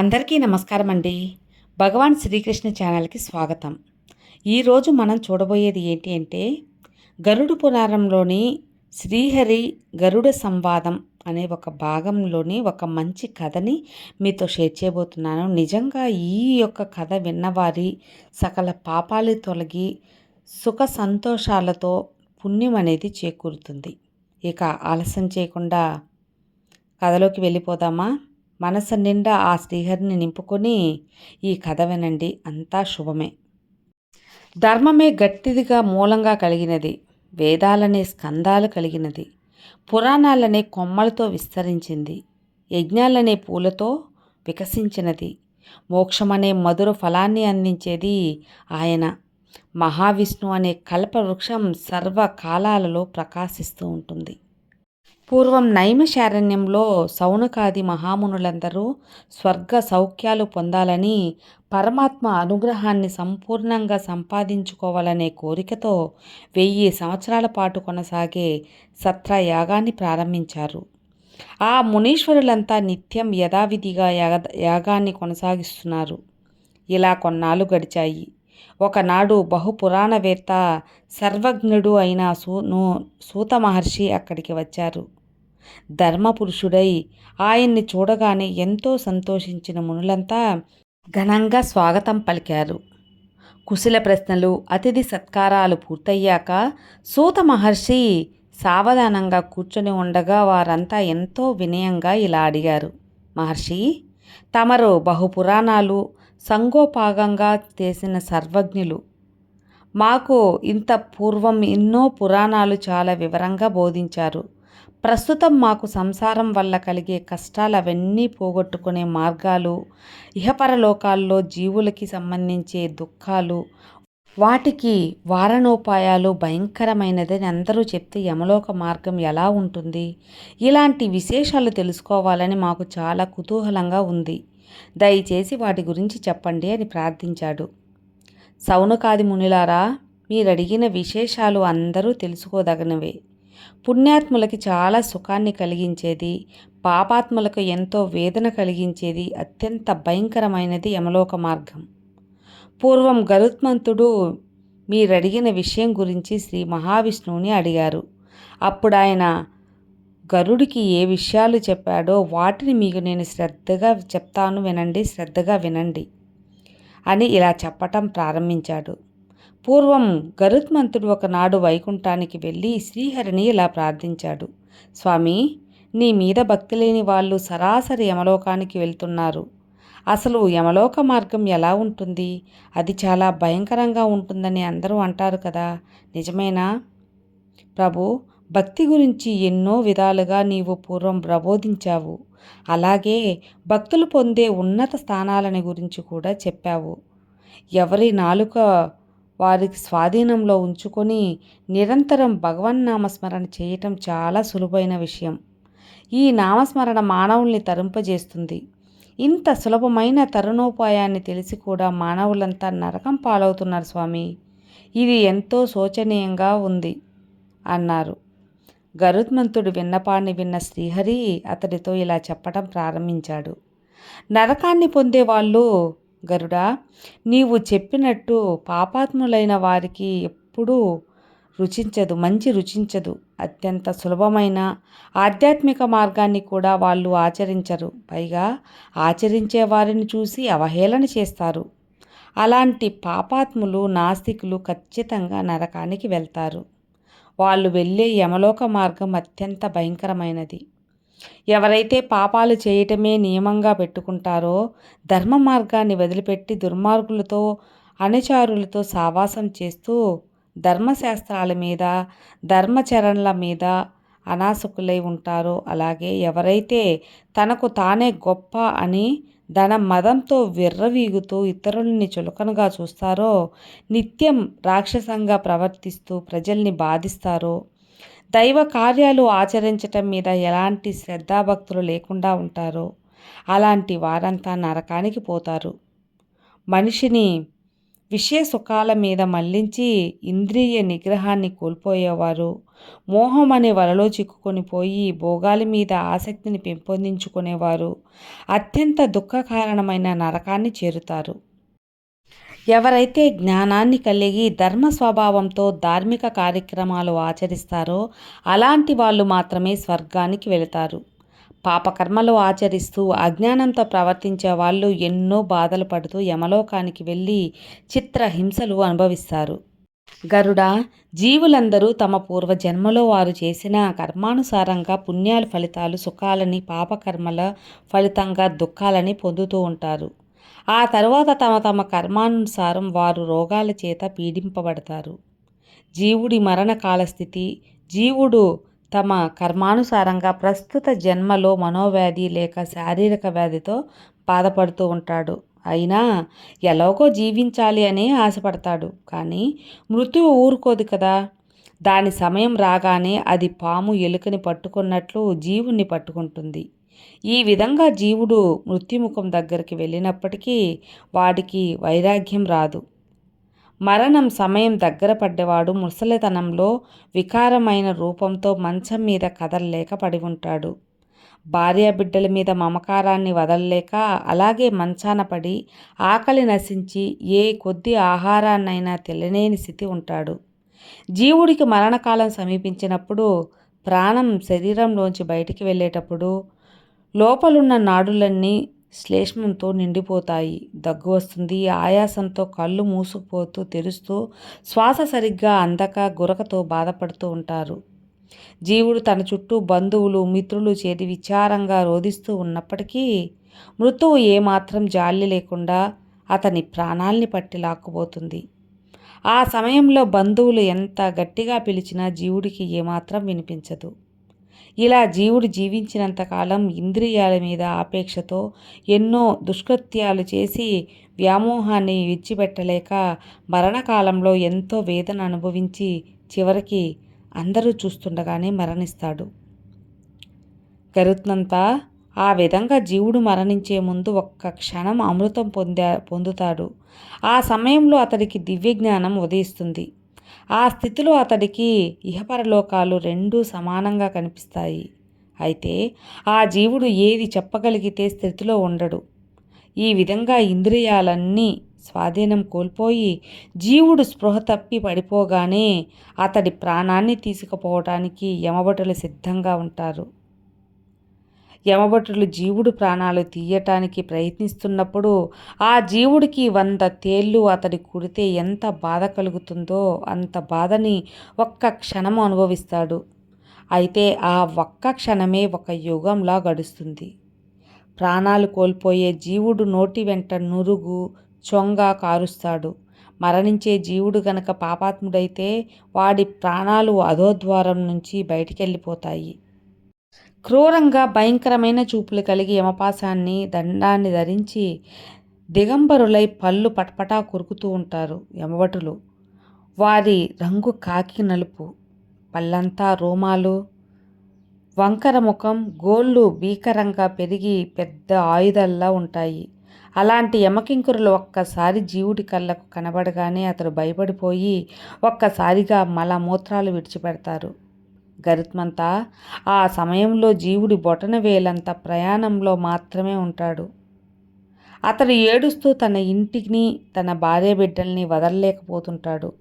అందరికీ నమస్కారం అండి భగవాన్ శ్రీకృష్ణ ఛానల్కి స్వాగతం. ఈరోజు మనం చూడబోయేది ఏంటి అంటే గరుడు పురాణంలోని శ్రీహరి గరుడ సంవాదం అనే ఒక భాగంలోని ఒక మంచి కథని మీతో షేర్ చేయబోతున్నాను. నిజంగా ఈ యొక్క కథ విన్నవారి సకల పాపాలు తొలగి సుఖ సంతోషాలతో పుణ్యం అనేది చేకూరుతుంది. ఇక ఆలస్యం చేయకుండా కథలోకి వెళ్ళిపోదామా? మనసు నిండా ఆ శ్రీహరిని నింపుకొని ఈ కథ వినండి. అంతా శుభమే. ధర్మమే గట్టిదిగా మూలంగా కలిగినది వేదాలనే స్కందాలు కలిగినది పురాణాలనే కొమ్మలతో విస్తరించింది యజ్ఞాలనే పూలతో వికసించినది మోక్షమనే మధుర ఫలాన్ని అందించేది ఆయన. మహావిష్ణు అనే కల్పవృక్షం సర్వకాలాలలో ప్రకాశిస్తూ ఉంటుంది. పూర్వం నైమశారణ్యంలో సౌనకాది మహామునులందరూ స్వర్గ సౌఖ్యాలు పొందాలని పరమాత్మ అనుగ్రహాన్ని సంపూర్ణంగా సంపాదించుకోవాలనే కోరికతో వెయ్యి సంవత్సరాల పాటు కొనసాగే సత్రయాగాన్ని ప్రారంభించారు. ఆ మునీశ్వరులంతా నిత్యం యథావిధిగా యాగ యాగాన్ని కొనసాగిస్తున్నారు. ఇలా కొన్నాళ్ళు గడిచాయి. ఒకనాడు బహుపురాణవేత్త సర్వజ్ఞుడు అయిన సూ సూత మహర్షి అక్కడికి వచ్చారు. ధర్మపురుషుడై ఆయన్ని చూడగానే ఎంతో సంతోషించిన మునులంతా ఘనంగా స్వాగతం పలికారు. కుశల ప్రశ్నలు అతిథి సత్కారాలు పూర్తయ్యాక సూత మహర్షి సావధానంగా కూర్చొని ఉండగా వారంతా ఎంతో వినయంగా ఇలా అడిగారు. మహర్షి తమరు బహుపురాణాలు సంగోపాగంగా చేసిన సర్వజ్ఞులు. మాకు ఇంత పూర్వం ఎన్నో పురాణాలు చాలా వివరంగా బోధించారు. ప్రస్తుతం మాకు సంసారం వల్ల కలిగే కష్టాలు అవన్నీ పోగొట్టుకునే మార్గాలు ఇహపరలోకాల్లో జీవులకి సంబంధించే దుఃఖాలు వాటికి వారణోపాయాలు భయంకరమైనదని అందరూ చెప్తే యమలోక మార్గం ఎలా ఉంటుంది? ఇలాంటి విశేషాలు తెలుసుకోవాలని మాకు చాలా కుతూహలంగా ఉంది. దయచేసి వాటి గురించి చెప్పండి అని ప్రార్థించాడు. సౌనకాది మునిలారా మీరడిగిన విశేషాలు అందరూ తెలుసుకోదగినవే. పుణ్యాత్ములకి చాలా సుఖాన్ని కలిగించేది పాపాత్ములకు ఎంతో వేదన కలిగించేది అత్యంత భయంకరమైనది యమలోక మార్గం. పూర్వం గరుత్మంతుడు మీరడిగిన విషయం గురించి శ్రీ మహావిష్ణువుని అడిగారు. అప్పుడు ఆయన గరుడికి ఏ విషయాలు చెప్పాడో వాటిని మీకు నేను శ్రద్ధగా చెప్తాను వినండి శ్రద్ధగా వినండి అని ఇలా చెప్పటం ప్రారంభించాడు. పూర్వం గరుత్మంతుడు ఒకనాడు వైకుంఠానికి వెళ్ళి శ్రీహరిని ఇలా ప్రార్థించాడు. స్వామి నీ మీద భక్తి లేని వాళ్ళు సరాసరి యమలోకానికి వెళ్తున్నారు. అసలు యమలోక మార్గం ఎలా ఉంటుంది? అది చాలా భయంకరంగా ఉంటుందని అందరూ అంటారు కదా. నిజమేనా? ప్రభు భక్తి గురించి ఎన్నో విధాలుగా నీవు పూర్వం ప్రబోధించావు. అలాగే భక్తులు పొందే ఉన్నత స్థానాలని గురించి కూడా చెప్పావు. ఎవరి నాలుక వారికి స్వాధీనంలో ఉంచుకొని నిరంతరం భగవన్నామస్మరణ చేయటం చాలా సులువైన విషయం. ఈ నామస్మరణ మానవుల్ని తరింపజేస్తుంది. ఇంత సులభమైన తరుణోపాయాన్ని తెలిసి కూడా మానవులంతా నరకం పాలవుతున్నారు స్వామి. ఇది ఎంతో శోచనీయంగా ఉంది అన్నారు. గరుత్మంతుడు విన్నపాన్ని విన్న శ్రీహరి అతడితో ఇలా చెప్పడం ప్రారంభించాడు. నరకాన్ని పొందే వాళ్ళు గరుడా నీవు చెప్పినట్టు పాపాత్ములైన వారికి ఎప్పుడూ రుచించదు మంచి రుచించదు. అత్యంత సులభమైన ఆధ్యాత్మిక మార్గాన్ని కూడా వాళ్ళు ఆచరించరు. పైగా ఆచరించే వారిని చూసి అవహేళన చేస్తారు. అలాంటి పాపాత్ములు నాస్తికులు ఖచ్చితంగా నరకానికి వెళ్తారు. వాళ్ళు వెళ్ళే యమలోక మార్గం అత్యంత భయంకరమైనది. ఎవరైతే పాపాలు చేయటమే నియమంగా పెట్టుకుంటారో ధర్మ మార్గాన్ని వదిలిపెట్టి దుర్మార్గులతో అనుచారులతో సావాసం చేస్తూ ధర్మశాస్త్రాల మీద ధర్మచరణల మీద అనాసకులై ఉంటారో అలాగే ఎవరైతే తనకు తానే గొప్ప అని ధన మదంతో విర్రవీగుతూ ఇతరుల్ని చులకనగా చూస్తారో నిత్యం రాక్షసంగా ప్రవర్తిస్తూ ప్రజల్ని బాధిస్తారో దైవ కార్యాలు ఆచరించటం మీద ఎలాంటి శ్రద్ధాభక్తులు లేకుండా ఉంటారో అలాంటి వారంతా నరకానికి పోతారు. మనిషిని విషయ సుఖాల మీద మళ్ళించి ఇంద్రియ నిగ్రహాన్ని కోల్పోయేవారు. మోహం అనే వలలో చిక్కుకొని పోయి భోగాల మీద ఆసక్తిని పెంపొందించుకునేవారు. అత్యంత దుఃఖ కారణమైన నరకాన్ని చేరుతారు. ఎవరైతే జ్ఞానాన్ని కలిగి ధర్మ స్వభావంతో ధార్మిక కార్యక్రమాలు ఆచరిస్తారో అలాంటి వాళ్ళు మాత్రమే స్వర్గానికి వెళతారు. పాపకర్మలు ఆచరిస్తూ అజ్ఞానంతో ప్రవర్తించే వాళ్ళు ఎన్నో బాధలు పడుతూ యమలోకానికి వెళ్ళి చిత్రహింసలు అనుభవిస్తారు. గరుడ జీవులందరూ తమ పూర్వజన్మలో వారు చేసిన కర్మానుసారంగా పుణ్యాల ఫలితాలు సుఖాలని పాపకర్మల ఫలితంగా దుఃఖాలని పొందుతూ ఉంటారు. ఆ తరువాత తమ తమ కర్మానుసారం వారు రోగాల చేత పీడింపబడతారు. జీవుడి మరణ కాలస్థితి జీవుడు తమ కర్మానుసారంగా ప్రస్తుత జన్మలో మనోవ్యాధి లేక శారీరక వ్యాధితో బాధపడుతూ ఉంటాడు. అయినా ఎలాగో జీవించాలి అని ఆశపడతాడు. కానీ మృత్యువు ఊరుకోదు కదా! దాని సమయం రాగానే అది పాము ఎలుకని పట్టుకున్నట్లు జీవుణ్ణి పట్టుకుంటుంది. ఈ విధంగా జీవుడు మృత్యుముఖం దగ్గరికి వెళ్ళినప్పటికీ వాడికి వైరాగ్యం రాదు. మరణం సమయం దగ్గర పడ్డవాడు ముసలితనంలో వికారమైన రూపంతో మంచం మీద కదలలేక పడి ఉంటాడు. భార్య బిడ్డల మీద మమకారాన్ని వదలలేక అలాగే మంచాన పడి ఆకలి నశించి ఏ కొద్ది ఆహారాన్నైనా తెలియలేని స్థితి ఉంటాడు. జీవుడికి మరణకాలం సమీపించినప్పుడు ప్రాణం శరీరంలోంచి బయటికి వెళ్ళేటప్పుడు లోపలున్న నాడులన్నీ శ్లేష్మంతో నిండిపోతాయి. దగ్గు వస్తుంది. ఆయాసంతో కళ్ళు మూసుకుపోతూ తెరుస్తూ శ్వాస సరిగ్గా అందక గురకతో బాధపడుతూ ఉంటారు. జీవుడు తన చుట్టూ బంధువులు మిత్రులు చేరి విచారంగా రోధిస్తూ ఉన్నప్పటికీ మృతువు ఏమాత్రం జాలి లేకుండా అతని ప్రాణాల్ని పట్టి లాక్కుపోతుంది. ఆ సమయంలో బంధువులు ఎంత గట్టిగా పిలిచినా జీవుడికి ఏమాత్రం వినిపించదు. ఇలా జీవుడు జీవించినంతకాలం ఇంద్రియాల మీద ఆపేక్షతో ఎన్నో దుష్కృత్యాలు చేసి వ్యామోహాన్ని విడిచిపెట్టలేక మరణకాలంలో ఎంతో వేదన అనుభవించి చివరికి అందరూ చూస్తుండగానే మరణిస్తాడు. గరుత్నంతా ఆ విధంగా జీవుడు మరణించే ముందు ఒక్క క్షణం అమృతం పొందా పొందుతాడు. ఆ సమయంలో అతడికి దివ్యజ్ఞానం ఉదయిస్తుంది. ఆ స్థితిలో అతడికి ఇహపరలోకాలు రెండూ సమానంగా కనిపిస్తాయి. అయితే ఆ జీవుడు ఏది చెప్పగలిగితే స్థితిలో ఉండడు. ఈ విధంగా ఇంద్రియాలన్నీ స్వాధీనం కోల్పోయి జీవుడు స్పృహ తప్పి పడిపోగానే అతడి ప్రాణాన్ని తీసుకుపోవటానికి యమభటులు సిద్ధంగా ఉంటారు. యమభటులు జీవుడు ప్రాణాలు తీయటానికి ప్రయత్నిస్తున్నప్పుడు ఆ జీవుడికి వంద తేళ్ళు అతడి కుడితే ఎంత బాధ కలుగుతుందో అంత బాధని ఒక్క క్షణం అనుభవిస్తాడు. అయితే ఆ ఒక్క క్షణమే ఒక యుగంలా గడుస్తుంది. ప్రాణాలు కోల్పోయే జీవుడు నోటి వెంట నురుగు చొంగ కారుస్తాడు. మరణించే జీవుడు గనక పాపాత్ముడైతే వాడి ప్రాణాలు అధోద్వారం నుంచి బయటికెళ్ళిపోతాయి. క్రూరంగా భయంకరమైన చూపులు కలిగి యమపాసాన్ని దండాన్ని ధరించి దిగంబరులై పళ్ళు పటపటా కొరుకుతూ ఉంటారు యమభటులు. వారి రంగు కాకి నలుపు. పళ్ళంతా రోమాలు. వంకర ముఖం గోళ్ళు భీకరంగా పెరిగి పెద్ద ఆయుధాల్లా ఉంటాయి. అలాంటి యమకింకురులు ఒక్కసారి జీవుడి కళ్ళకు కనబడగానే అతడు భయపడిపోయి ఒక్కసారిగా మలమూత్రాలు విడిచిపెడతారు. గరుత్మంతా. ఆ సమయంలో జీవుడి బొటన వేలంత ప్రయాణంలో మాత్రమే ఉంటాడు. అతడు ఏడుస్తూ తన ఇంటిని తన భార్య బిడ్డల్ని వదలలేకపోతుంటాడు.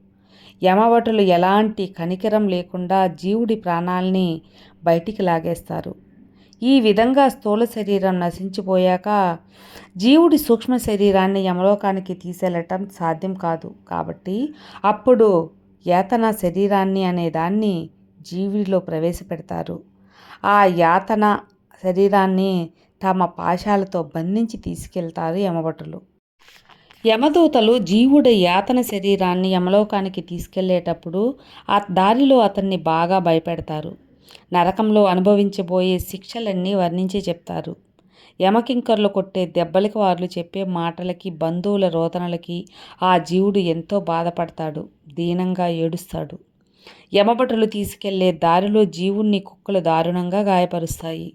యమవటులు ఎలాంటి కనికరం లేకుండా జీవుడి ప్రాణాల్ని బయటికి లాగేస్తారు. ఈ విధంగా స్థూల శరీరం నశించిపోయాక జీవుడి సూక్ష్మ శరీరాన్ని యమలోకానికి తీసేళ్ళటం సాధ్యం కాదు. కాబట్టి అప్పుడు యాతన శరీరాన్ని అనేదాన్ని జీవుడిలో జీవిలో ప్రవేశపెడతారు. ఆ యాతన శరీరాన్ని తమ పాశాలతో బంధించి తీసుకెళ్తారు యమభటులు. యమదూతలు జీవుడి యాతన శరీరాన్ని యమలోకానికి తీసుకెళ్ళేటప్పుడు ఆ దారిలో అతన్ని బాగా భయపెడతారు. నరకంలో అనుభవించబోయే శిక్షలన్నీ వర్ణించి చెప్తారు. యమకింకర్లు కొట్టే దెబ్బలకి వారు చెప్పే మాటలకి బంధువుల రోదనలకి ఆ జీవుడు ఎంతో బాధపడతాడు. దీనంగా ఏడుస్తాడు. యమభటులు తీసుకెళ్ళే దారిలో జీవుణ్ణి కుక్కలు దారుణంగా గాయపరుస్తాయి.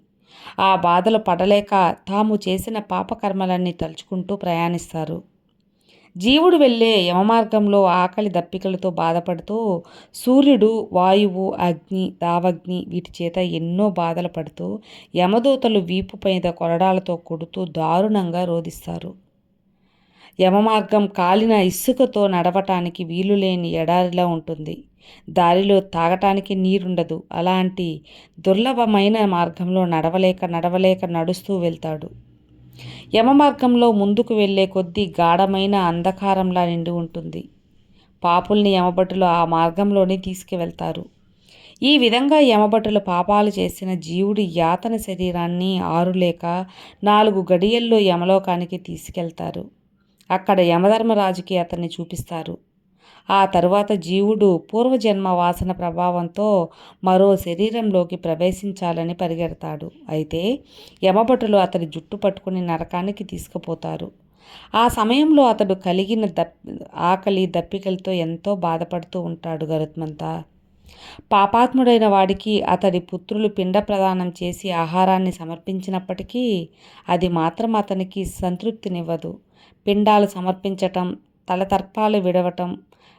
ఆ బాధలు పడలేక తాము చేసిన పాపకర్మలన్నీ తలుచుకుంటూ ప్రయాణిస్తారు. జీవుడు వెళ్ళే యమమార్గంలో ఆకలి దప్పికలతో బాధపడుతూ సూర్యుడు వాయువు అగ్ని దావగ్ని వీటి చేత ఎన్నో బాధలు పడుతూ యమదూతలు వీపు పైన కొరడాలతో కొడుతూ దారుణంగా రోధిస్తారు. యమమార్గం కాలిన ఇసుకతో నడవటానికి వీలులేని ఎడారిలా ఉంటుంది. దారిలో తాగటానికి నీరుండదు. అలాంటి దుర్లభమైన మార్గంలో నడవలేక నడవలేక నడుస్తూ వెళ్తాడు. యమ మార్గంలో ముందుకు వెళ్ళే కొద్దీ గాఢమైన అంధకారంలా నిండి ఉంటుంది. పాపుల్ని యమభటులు ఆ మార్గంలోనే తీసుకువెళ్తారు. ఈ విధంగా యమభటులు పాపాలు చేసిన జీవుడి యాతన శరీరాన్ని ఆరులేక నాలుగు గడియల్లో యమలోకానికి తీసుకెళ్తారు. అక్కడ యమధర్మరాజుకి అతన్ని చూపిస్తారు. ఆ తరువాత జీవుడు పూర్వజన్మ వాసన ప్రభావంతో మరో శరీరంలోకి ప్రవేశించాలని పరిగెడతాడు. అయితే యమభటులు అతడి జుట్టు పట్టుకుని నరకానికి తీసుకుపోతారు. ఆ సమయంలో అతడు కలిగిన దప్ ఆకలి దప్పికలతో ఎంతో బాధపడుతూ ఉంటాడు గరుత్మంతా. పాపాత్ముడైన వాడికి అతడి పుత్రులు పిండ ప్రదానం చేసి ఆహారాన్ని సమర్పించినప్పటికీ అది మాత్రం అతనికి సంతృప్తినివ్వదు. పిండాలు సమర్పించటం తలతర్పాలు విడవటం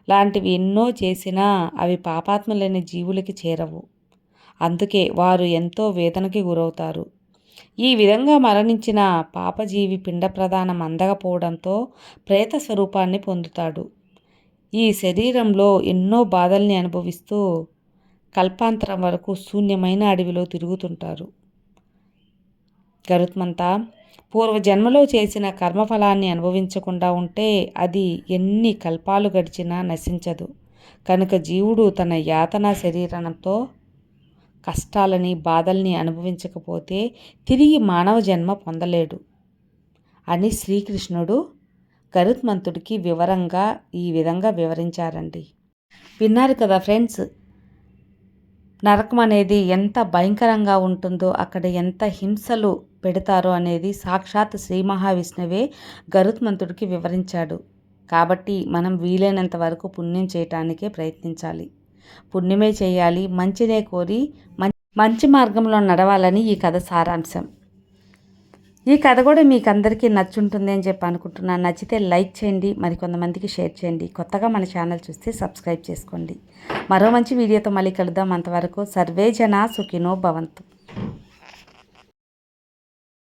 లాంటివి ఎన్నో చేసినా అవి పాపాత్మలేని జీవులకి చేరవు. అందుకే వారు ఎంతో వేదనకి గురవుతారు. ఈ విధంగా మరణించిన పాపజీవి పిండ ప్రదానం అందకపోవడంతో ప్రేత స్వరూపాన్ని పొందుతాడు. ఈ శరీరంలో ఎన్నో బాధల్ని అనుభవిస్తూ కల్పాంతరం వరకు శూన్యమైన అడవిలో తిరుగుతుంటారు. గరుత్మంతా పూర్వజన్మలో చేసిన కర్మఫలాన్ని అనుభవించకుండా ఉంటే అది ఎన్ని కల్పాలు గడిచినా నశించదు. కనుక జీవుడు తన యాతన శరీరంతో కష్టాలని బాధల్ని అనుభవించకపోతే తిరిగి మానవ జన్మ పొందలేడు. అని శ్రీకృష్ణుడు గరుత్మంతుడికి వివరంగా ఈ విధంగా వివరించారండి. విన్నారు కదా ఫ్రెండ్స్ నరకం అనేది ఎంత భయంకరంగా ఉంటుందో అక్కడ ఎంత హింసలు పెడతారో అనేది సాక్షాత్ శ్రీ మహావిష్ణువే గరుత్మంతుడికి వివరించాడు. కాబట్టి మనం వీలైనంత వరకు పుణ్యం చేయటానికే ప్రయత్నించాలి. పుణ్యమే చేయాలి మంచినే కోరి మంచి మార్గంలో నడవాలని ఈ కథ సారాంశం. ఈ కథ కూడా మీకు అందరికీ నచ్చుంటుంది అని చెప్పి అనుకుంటున్నాను. నచ్చితే లైక్ చేయండి మరి కొంతమందికి షేర్ చేయండి. కొత్తగా మన ఛానల్ చూస్తే సబ్స్క్రైబ్ చేసుకోండి. మరో మంచి వీడియోతో మళ్ళీ కలుద్దాం. అంతవరకు సర్వే జన సుఖినో భవంతు.